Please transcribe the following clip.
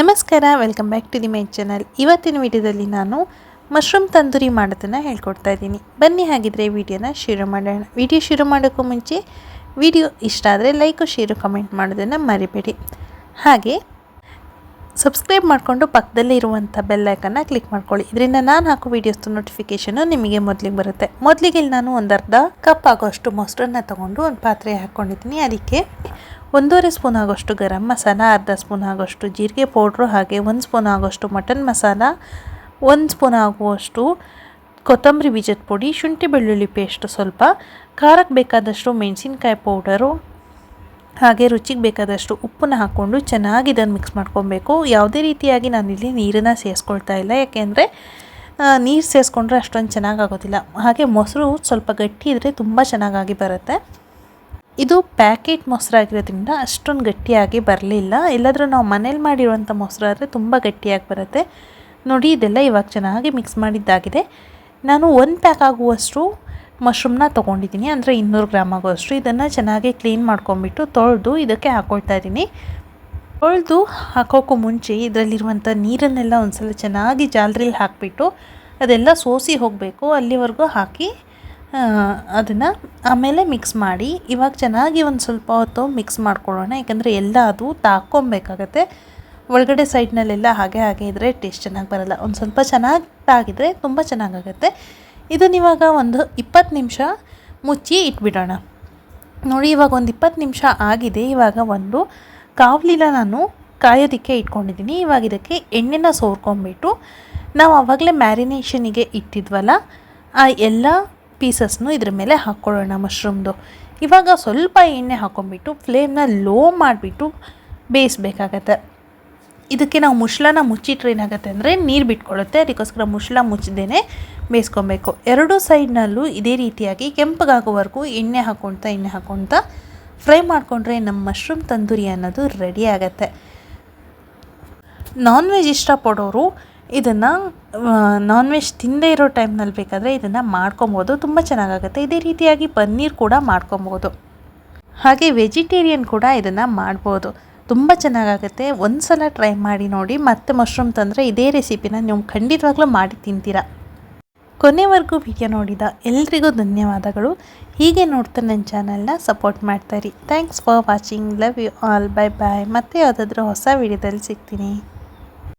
ನಮಸ್ಕಾರ welcome back to the my channel ಇವತ್ತಿನ ವಿಡಿಯೋದಲ್ಲಿ ನಾನು ಮಶ್ರೂಮ್ ತಂದೂರಿ ಮಾಡೋದನ್ನು ಹೇಳ್ಕೊಡ್ತಾ ಇದ್ದೀನಿ. ಬನ್ನಿ ಹಾಗಿದ್ರೆ ವಿಡಿಯೋನ ಶುರು ಮಾಡೋಣ. ವಿಡಿಯೋ ಶುರು ಮಾಡೋಕ್ಕೂ ಮುಂಚೆ ವಿಡಿಯೋ ಇಷ್ಟ ಆದರೆ ಲೈಕು ಶೇರು ಕಮೆಂಟ್ ಮಾಡೋದನ್ನು ಮರಿಬೇಡಿ. ಹಾಗೆ ಸಬ್ಸ್ಕ್ರೈಬ್ ಮಾಡಿಕೊಂಡು ಪಕ್ಕದಲ್ಲೇ ಇರುವಂಥ ಬೆಲ್ಲೈಕನ್ನು ಕ್ಲಿಕ್ ಮಾಡ್ಕೊಳ್ಳಿ. ಇದರಿಂದ ನಾನು ಹಾಕೋ ವೀಡಿಯೋಸ್ದು ನೋಟಿಫಿಕೇಷನು ನಿಮಗೆ ಮೊದಲಿಗೆ ಬರುತ್ತೆ. ಮೊದಲಿಗೆ ನಾನು ಒಂದು ಅರ್ಧ ಕಪ್ ಆಗೋಷ್ಟು ಮೊಸರನ್ನ ತೊಗೊಂಡು ಒಂದು ಪಾತ್ರೆ ಹಾಕ್ಕೊಂಡಿದ್ದೀನಿ. ಅದಕ್ಕೆ ಒಂದೂವರೆ ಸ್ಪೂನ್ ಆಗೋಷ್ಟು ಗರಂ ಮಸಾಲ, ಅರ್ಧ ಸ್ಪೂನ್ ಆಗೋಷ್ಟು ಜೀರಿಗೆ ಪೌಡ್ರು ಹಾಗೆ ಒಂದು ಸ್ಪೂನ್ ಆಗೋಷ್ಟು ಮಟನ್ ಮಸಾಲ, ಒಂದು ಸ್ಪೂನ್ ಆಗುವಷ್ಟು ಕೊತ್ತಂಬರಿ ಬೀಜದ ಪುಡಿ, ಶುಂಠಿ ಬೆಳ್ಳುಳ್ಳಿ ಪೇಸ್ಟ್ ಸ್ವಲ್ಪ ಖಾರಕ್ಕೆ ಬೇಕಾದಷ್ಟು ಮೆಣಸಿನ್ಕಾಯಿ ಪೌಡರು, ಹಾಗೆ ರುಚಿಗೆ ಬೇಕಾದಷ್ಟು ಉಪ್ಪನ್ನ ಹಾಕ್ಕೊಂಡು ಚೆನ್ನಾಗಿ ಇದನ್ನು ಮಿಕ್ಸ್ ಮಾಡ್ಕೊಬೇಕು. ಯಾವುದೇ ರೀತಿಯಾಗಿ ನಾನಿಲ್ಲಿ ನೀರನ್ನು ಸೇರಿಸ್ಕೊಳ್ತಾ ಇಲ್ಲ, ಯಾಕೆಂದರೆ ನೀರು ಸೇರಿಸ್ಕೊಂಡ್ರೆ ಅಷ್ಟೊಂದು ಚೆನ್ನಾಗಾಗೋದಿಲ್ಲ ಹಾಗೆ ಮೊಸರು ಸ್ವಲ್ಪ ಗಟ್ಟಿ ಇದ್ದರೆ ತುಂಬ ಚೆನ್ನಾಗಾಗಿ ಬರುತ್ತೆ. ಇದು ಪ್ಯಾಕೆಟ್ ಮೊಸರಾಗಿರೋದ್ರಿಂದ ಅಷ್ಟೊಂದು ಗಟ್ಟಿಯಾಗಿ ಬರಲಿಲ್ಲ. ಇಲ್ಲಾದರೂ ನಾವು ಮನೇಲಿ ಮಾಡಿರುವಂಥ ಮೊಸರು ಆದರೆ ತುಂಬ ಗಟ್ಟಿಯಾಗಿ ಬರುತ್ತೆ. ನೋಡಿ, ಇದೆಲ್ಲ ಇವಾಗ ಚೆನ್ನಾಗಿ ಮಿಕ್ಸ್ ಮಾಡಿದ್ದಾಗಿದೆ. ನಾನು ಒಂದು ಪ್ಯಾಕ್ ಆಗುವಷ್ಟು ಮಶ್ರೂಮ್ನ ತೊಗೊಂಡಿದ್ದೀನಿ. ಅಂದರೆ ಇನ್ನೂರು ಗ್ರಾಮ್ ಆಗುವಷ್ಟು. ಇದನ್ನು ಚೆನ್ನಾಗಿ ಕ್ಲೀನ್ ಮಾಡ್ಕೊಂಬಿಟ್ಟು ತೊಳೆದು ಇದಕ್ಕೆ ಹಾಕ್ಕೊಳ್ತಾ ಇದ್ದೀನಿ. ತೊಳೆದು ಹಾಕೋಕ್ಕೂ ಮುಂಚೆ ಇದರಲ್ಲಿರುವಂಥ ನೀರನ್ನೆಲ್ಲ ಒಂದು ಸಲ ಚೆನ್ನಾಗಿ ಜಾಲರಿಲಿ ಹಾಕಿಬಿಟ್ಟು ಅದೆಲ್ಲ ಸೋಸಿ ಹೋಗಬೇಕು. ಅಲ್ಲಿವರೆಗೂ ಹಾಕಿ ಅದನ್ನು ಆಮೇಲೆ ಮಿಕ್ಸ್ ಮಾಡಿ. ಇವಾಗ ಚೆನ್ನಾಗಿ ಒಂದು ಸ್ವಲ್ಪ ಹೊತ್ತು ಮಿಕ್ಸ್ ಮಾಡ್ಕೊಳ್ಳೋಣ. ಯಾಕಂದರೆ ಎಲ್ಲ ಅದು ತಾಕೊಬೇಕಾಗತ್ತೆ ಒಳಗಡೆ ಸೈಡ್ನಲ್ಲೆಲ್ಲ ಹಾಗೆ ಹಾಗೆ ಇದ್ದರೆ ಟೇಸ್ಟ್ ಚೆನ್ನಾಗಿ ಬರಲ್ಲ. ಒಂದು ಸ್ವಲ್ಪ ಚೆನ್ನಾಗಿ ತಾಗಿದ್ರೆ ತುಂಬ ಚೆನ್ನಾಗಾಗತ್ತೆ. ಇದನ್ನಿವಾಗ ಒಂದು ಇಪ್ಪತ್ತು ನಿಮಿಷ ಮುಚ್ಚಿ ಇಟ್ಬಿಡೋಣ. ನೋಡಿ, ಇವಾಗ ಒಂದು ಇಪ್ಪತ್ತು ನಿಮಿಷ ಆಗಿದೆ. ಇವಾಗ ಒಂದು ಕಾವಲಿನ ನಾನು ಕಾಯೋದಕ್ಕೆ ಇಟ್ಕೊಂಡಿದ್ದೀನಿ. ಇವಾಗ ಇದಕ್ಕೆ ಎಣ್ಣೆನ ಸೋರ್ಕೊಂಬಿಟ್ಟು ನಾವು ಆವಾಗಲೇ ಮ್ಯಾರಿನೇಷನಿಗೆ ಇಟ್ಟಿದ್ವಲ್ಲ, ಆ ಎಲ್ಲ ಪೀಸಸ್ನು ಇದ್ರ ಮೇಲೆ ಹಾಕ್ಕೊಳ್ಳೋಣ ಮಶ್ರೂಮ್ದು ಇವಾಗ ಸ್ವಲ್ಪ ಎಣ್ಣೆ ಹಾಕ್ಕೊಂಬಿಟ್ಟು ಫ್ಲೇಮ್ನ ಲೋ ಮಾಡಿಬಿಟ್ಟು ಬೇಯಿಸ್ಬೇಕಾಗತ್ತೆ ಇದಕ್ಕೆ ನಾವು ಮುಷ್ಲನ ಮುಚ್ಚಿಟ್ರೆ ಏನಾಗುತ್ತೆ ಅಂದರೆ ನೀರು ಬಿಟ್ಕೊಳ್ಳುತ್ತೆ ಅದಕ್ಕೋಸ್ಕರ ಮುಷ್ಲ ಮುಚ್ಚದೇನೆ ಬೇಯಿಸ್ಕೊಬೇಕು. ಎರಡೂ ಸೈಡ್ನಲ್ಲೂ ಇದೇ ರೀತಿಯಾಗಿ ಕೆಂಪಗಾಗೋವರೆಗೂ ಎಣ್ಣೆ ಹಾಕ್ಕೊಳ್ತಾ ಎಣ್ಣೆ ಹಾಕ್ಕೊಳ್ತಾ ಫ್ರೈ ಮಾಡಿಕೊಂಡ್ರೆ ನಮ್ಮ ಮಶ್ರೂಮ್ ತಂದೂರಿ ಅನ್ನೋದು ರೆಡಿ ಆಗುತ್ತೆ. ನಾನ್ ವೆಜ್ ಇಷ್ಟಪಡೋರು ಇದನ್ನು ನಾನ್ ವೆಜ್ ತಿಂದೇ ಇರೋ ಟೈಮ್ನಲ್ಲಿ ಬೇಕಾದರೆ ಇದನ್ನು ಮಾಡ್ಕೊಬೋದು. ತುಂಬ ಚೆನ್ನಾಗಾಗುತ್ತೆ. ಇದೇ ರೀತಿಯಾಗಿ ಪನ್ನೀರ್ ಕೂಡ ಮಾಡ್ಕೊಬೋದು. ಹಾಗೆ ವೆಜಿಟೇರಿಯನ್ ಕೂಡ ಇದನ್ನು ಮಾಡ್ಬೋದು. ತುಂಬ ಚೆನ್ನಾಗಾಗುತ್ತೆ. ಒಂದು ಸಲ ಟ್ರೈ ಮಾಡಿ ನೋಡಿ. ಮತ್ತೆ ಮಶ್ರೂಮ್ ತಂದರೆ ಇದೇ ರೆಸಿಪಿನ ನೀವು ಖಂಡಿತವಾಗ್ಲೂ ಮಾಡಿ ತಿಂತೀರಾ. ಕೊನೆವರೆಗೂ ವಿಡಿಯೋ ನೋಡಿದ ಎಲ್ರಿಗೂ ಧನ್ಯವಾದಗಳು. ಹೀಗೆ ನೋಡ್ತಾ ನನ್ನ ಚಾನಲ್ನ support ಮಾಡ್ತಾಯಿರಿ thanks for watching love you all bye bye ಮತ್ತೆ ಯಾವುದಾದ್ರೂ ಹೊಸ ವಿಡಿಯೋದಲ್ಲಿ ಸಿಗ್ತೀನಿ.